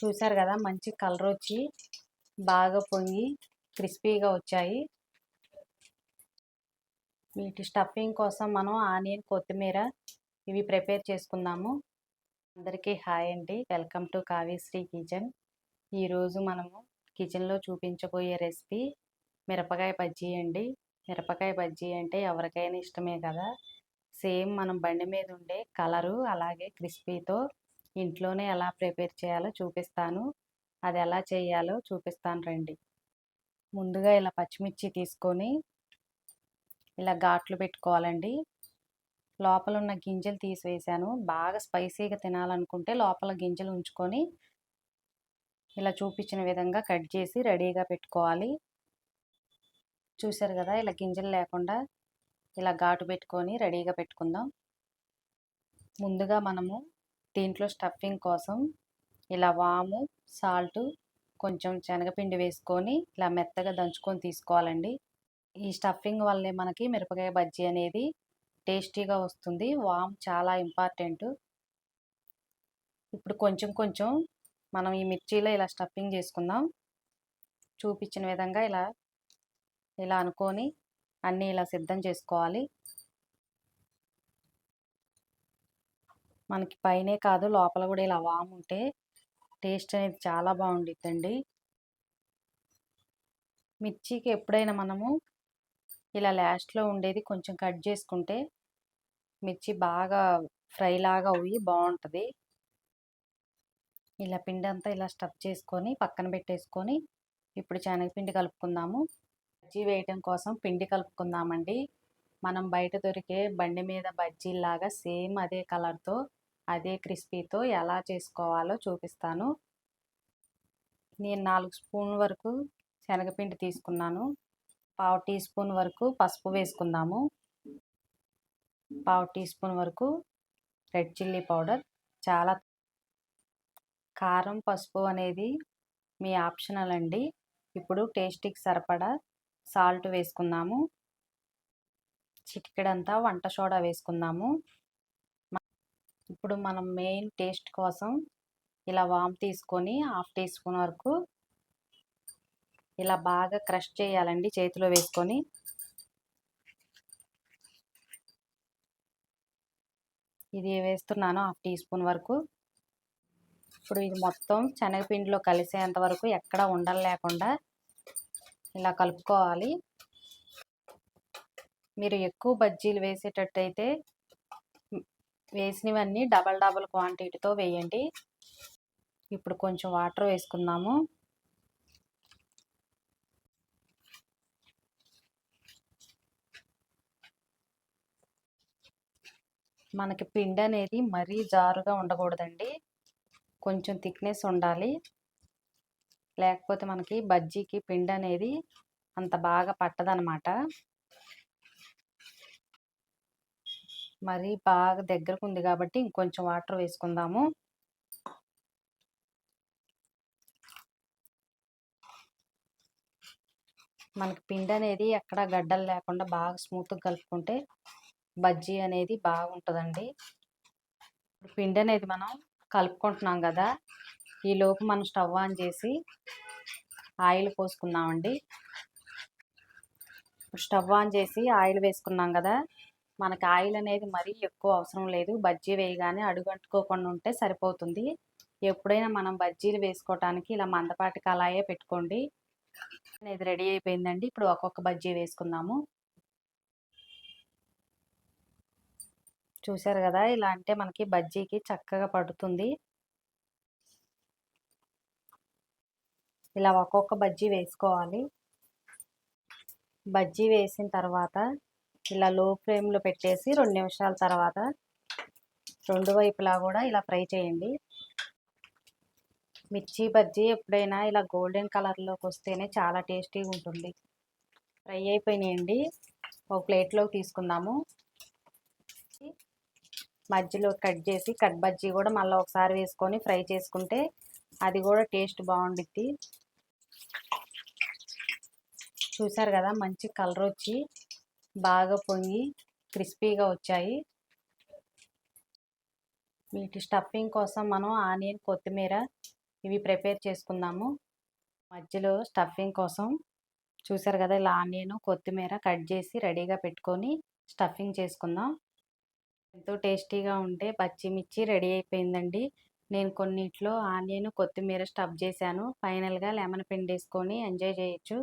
చూసారు కదా మంచి కలర్ వచ్చి బాగా పొంగి క్రిస్పీగా వచ్చాయి. వీటి స్టఫింగ్ కోసం మనం ఆనియన్ కొత్తిమీర ఇవి ప్రిపేర్ చేసుకుందాము. అందరికీ హాయ్ అండి. Welcome to Kavyasri Kitchen. ఈరోజు మనము కిచెన్లో చూపించబోయే రెసిపీ మిరపకాయ బజ్జీ అండి. మిరపకాయ బజ్జీ అంటే ఎవరికైనా ఇష్టమే కదా. సేమ్ మనం బండి మీద ఉండే కలరు అలాగే క్రిస్పీతో ఇంట్లోనే ఎలా ప్రిపేర్ చేయాలో చూపిస్తాను. అది ఎలా చేయాలో చూపిస్తాను రండి. ముందుగా ఇలా పచ్చిమిర్చి తీసుకొని ఇలా ఘాట్లు పెట్టుకోవాలండి. లోపల ఉన్న గింజలు తీసివేసాను బాగా స్పైసీగా తినాలనుకుంటే లోపల గింజలు ఉంచుకొని ఇలా చూపించిన విధంగా కట్ చేసి రెడీగా పెట్టుకోవాలి. చూసారు కదా ఇలా గింజలు లేకుండా ఇలా ఘాటు పెట్టుకొని రెడీగా పెట్టుకుందాం. ముందుగా మనము దీంట్లో స్టఫింగ్ కోసం ఇలా వాము సాల్ట్ కొంచెం శనగపిండి వేసుకొని ఇలా మెత్తగా దంచుకొని తీసుకోవాలండి. ఈ స్టఫింగ్ వల్లే మనకి మిరపకాయ బజ్జీ అనేది టేస్టీగా వస్తుంది. వామ్ చాలా ఇంపార్టెంట్ ఇప్పుడు కొంచెం కొంచెం మనం ఈ మిర్చీలో ఇలా స్టఫింగ్ చేసుకుందాం. చూపించిన విధంగా ఇలా ఇలా అనుకొని అన్నీ ఇలా సిద్ధం చేసుకోవాలి. మనకి పైనే కాదు లోపల కూడా ఇలా వాము ఉంటే టేస్ట్ అనేది చాలా బాగుండిద్దండి. మిర్చికి ఎప్పుడైనా మనము ఇలా లాస్ట్లో ఉండేది కొంచెం కట్ చేసుకుంటే మిర్చి బాగా ఫ్రై లాగా అయ్యి బాగుంటుంది. ఇలా పిండి అంతా ఇలా స్టఫ్ చేసుకొని పక్కన పెట్టేసుకొని ఇప్పుడు శనగపిండి కలుపుకుందాము. బజ్జీ వేయటం కోసం పిండి కలుపుకుందామండి. మనం బయట దొరికే బండి మీద బజ్జీలాగా సేమ్ అదే కలర్తో అదే క్రిస్పీతో ఎలా చేసుకోవాలో చూపిస్తాను. నేను నాలుగు స్పూన్ వరకు శనగపిండి తీసుకున్నాను. పావు టీ స్పూన్ వరకు పసుపు వేసుకుందాము. పావు టీ స్పూన్ వరకు రెడ్ చిల్లీ పౌడర్. చాలా కారం పసుపు అనేది మీ ఆప్షనల్ అండి. ఇప్పుడు టేస్టీకి సరిపడా సాల్ట్ వేసుకుందాము. చిటికెడంతా వంట సోడా వేసుకుందాము. ఇప్పుడు మనం మెయిన్ టేస్ట్ కోసం ఇలా వామ్ తీసుకొని హాఫ్ టీ స్పూన్ వరకు ఇలా బాగా క్రష్ చేయాలండి చేతిలో వేసుకొని. ఇది వేస్తున్నాను హాఫ్ టీ స్పూన్ వరకు. ఇప్పుడు ఇది మొత్తం శనగపిండిలో కలిసేంత వరకు ఎక్కడ ఉండలు లేకుండా ఇలా కలుపుకోవాలి. మీరు ఎక్కువ బజ్జీలు వేసేటట్టయితే వేసినవన్నీ డబల్ డబల్ క్వాంటిటీతో వేయండి. ఇప్పుడు కొంచెం వాటర్ వేసుకుందాము. మనకి పిండి అనేది మరీ జారుగా ఉండకూడదండి. కొంచెం థిక్నెస్ ఉండాలి. లేకపోతే మనకి బజ్జీకి పిండి అనేది అంత బాగా పట్టదనమాట. మరి బాగా దగ్గరకు ఉంది కాబట్టి ఇంకొంచెం వాటర్ వేసుకుందాము. మనకి పిండి అనేది ఎక్కడ గడ్డలు లేకుండా బాగా స్మూత్గా కలుపుకుంటే బజ్జీ అనేది బాగుంటుందండి. పిండి అనేది మనం కలుపుకుంటున్నాం కదా ఈ లోపు మనం స్టవ్ ఆన్ చేసి ఆయిల్ పోసుకుందామండి. స్టవ్ ఆన్ చేసి ఆయిల్ వేసుకున్నాం కదా మనకు ఆయిల్ అనేది మరీ ఎక్కువ అవసరం లేదు. బజ్జీ వేయగానే అడుగంటుకోకుండా ఉంటే సరిపోతుంది. ఎప్పుడైనా మనం బజ్జీలు వేసుకోవటానికి ఇలా మందపాటి కళాయే పెట్టుకోండి. ఇది రెడీ అయిపోయిందండి. ఇప్పుడు ఒక్కొక్క బజ్జీ వేసుకుందాము. చూసారు కదా ఇలా అంటే మనకి బజ్జీకి చక్కగా పడుతుంది. ఇలా ఒక్కొక్క బజ్జీ వేసుకోవాలి. బజ్జీ వేసిన తర్వాత ఇలా లో ఫ్లేమ్లో పెట్టేసి రెండు నిమిషాల తర్వాత రెండు వైపులా కూడా ఇలా ఫ్రై చేయండి. మిర్చి బజ్జీ ఎప్పుడైనా ఇలా గోల్డెన్ కలర్లోకి వస్తేనే చాలా టేస్టీగా ఉంటుంది. ఫ్రై అయిపోయినాయండి. ఒక ప్లేట్లోకి తీసుకుందాము. మధ్యలో కట్ చేసి కట్ బజ్జీ కూడా మళ్ళీ ఒకసారి వేసుకొని ఫ్రై చేసుకుంటే అది కూడా టేస్ట్ బాగుండిద్ది. చూసారు కదా మంచి కలర్ వచ్చి బాగా పొంగి క్రిస్పీగా వచ్చాయి. వీటి స్టఫింగ్ కోసం మనం ఆనియన్ కొత్తిమీర ఇవి ప్రిపేర్ చేసుకుందాము. మధ్యలో స్టఫింగ్ కోసం చూసారు కదా ఇలా ఆనియన్ కొత్తిమీర కట్ చేసి రెడీగా పెట్టుకొని స్టఫింగ్ చేసుకుందాం. ఎంతో టేస్టీగా ఉంటే పచ్చిమిర్చి రెడీ అయిపోయిందండి. నేను కొన్నిట్లో ఆనియన్ కొత్తిమీర స్టఫ్ చేశాను. ఫైనల్గా లెమన్ పిండి వేసుకొని ఎంజాయ్ చేయొచ్చు.